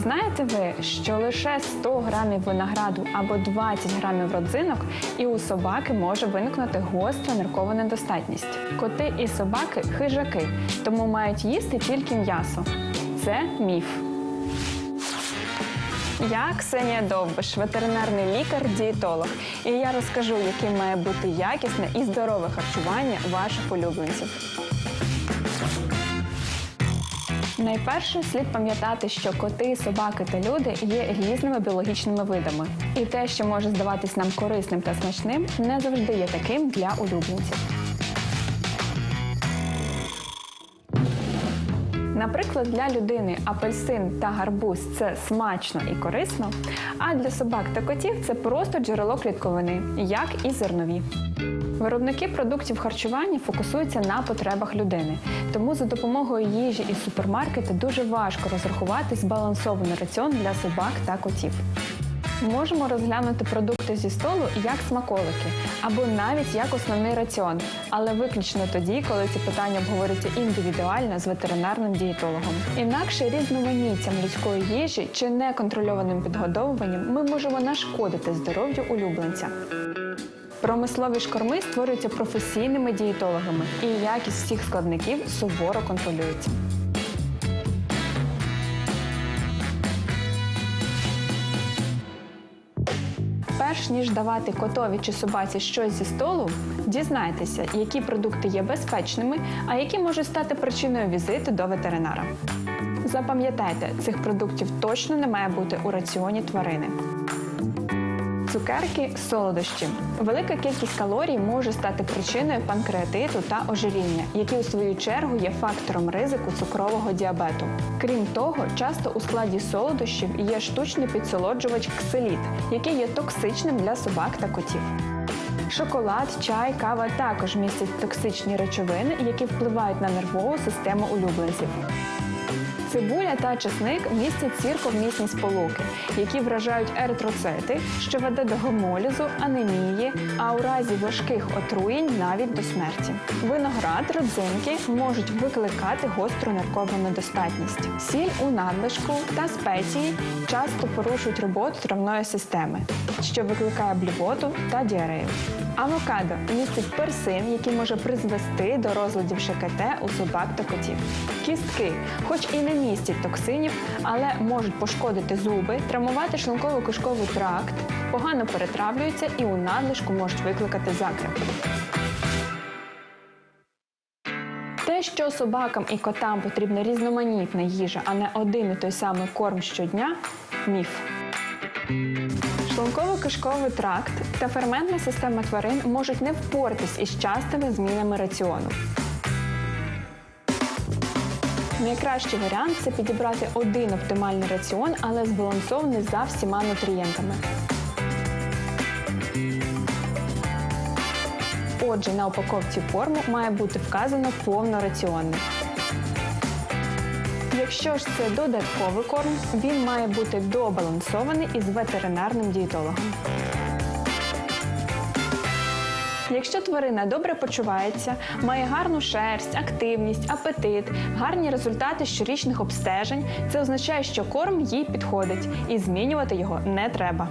знаєте ви, що лише 100 грамів винограду або 20 грамів родзинок і у собаки може виникнути гостра ниркова недостатність? Коти і собаки хижаки, тому мають їсти тільки м'ясо. Це міф. Я Ксенія Довбиш, ветеринарний лікар-дієтолог, і я розкажу, яким має бути якісне і здорове харчування ваших улюбленців. Найперше слід пам'ятати, що коти, собаки та люди є різними біологічними видами, і те, що може здаватись нам корисним та смачним, не завжди є таким для улюбленців. Наприклад, для людини апельсин та гарбуз це смачно і корисно, а для собак та котів це просто джерело клітковини, як і зернові. Виробники продуктів харчування фокусуються на потребах людини, тому за допомогою їжі і супермаркету дуже важко розрахувати збалансований раціон для собак та котів. Можемо розглянути продукти зі столу як смаколики або навіть як основний раціон, але виключно тоді, коли ці питання обговорюються індивідуально з ветеринарним дієтологом. Інакше різноманіттям людської їжі чи неконтрольованим підгодовуванням ми можемо нашкодити здоров'ю улюбленця. Промислові ж корми створюються професійними дієтологами, і якість всіх складників суворо контролюється. Перш ніж давати котові чи собаці щось зі столу, дізнайтеся, які продукти є безпечними, а які можуть стати причиною візиту до ветеринара. Запам'ятайте, цих продуктів точно не має бути у раціоні тварини. Цукерки солодощі. Велика кількість калорій може стати причиною панкреатиту та ожиріння, які у свою чергу є фактором ризику цукрового діабету. Крім того, часто у складі солодощів є штучний підсолоджувач ксиліт, який є токсичним для собак та котів. Шоколад, чай, кава також містять токсичні речовини, які впливають на нервову систему улюбленців. Цибуля та чесник містять сірковмісні сполуки, які вражають еритроцити, що веде до гемолізу, анемії, а у разі важких отруєнь навіть до смерті. Виноград, родзинки можуть викликати гостру ниркову недостатність. Сіль у надлишку та спеції часто порушують роботу травної системи, що викликає блювоту та діарею. Авокадо містить персин, який може призвести до розладів ШКТ у собак та котів. Кістки, хоч і не містять токсинів, але можуть пошкодити зуби, травмувати шлунково-кишковий тракт, погано перетравлюються і у надлишку можуть викликати закреп. Те, що собакам і котам потрібна різноманітна їжа, а не один і той самий корм щодня міф. Шлунково-кишковий тракт та ферментна система тварин можуть не впоратись із частими змінами раціону. Найкращий варіант це підібрати один оптимальний раціон, але збалансований за всіма нутрієнтами. Отже, на упаковці форму має бути вказано повнораціонний. Якщо ж це додатковий корм, він має бути добалансований із ветеринарним дієтологом. Якщо тварина добре почувається, має гарну шерсть, активність, апетит, гарні результати щорічних обстежень, це означає, що корм їй підходить і змінювати його не треба.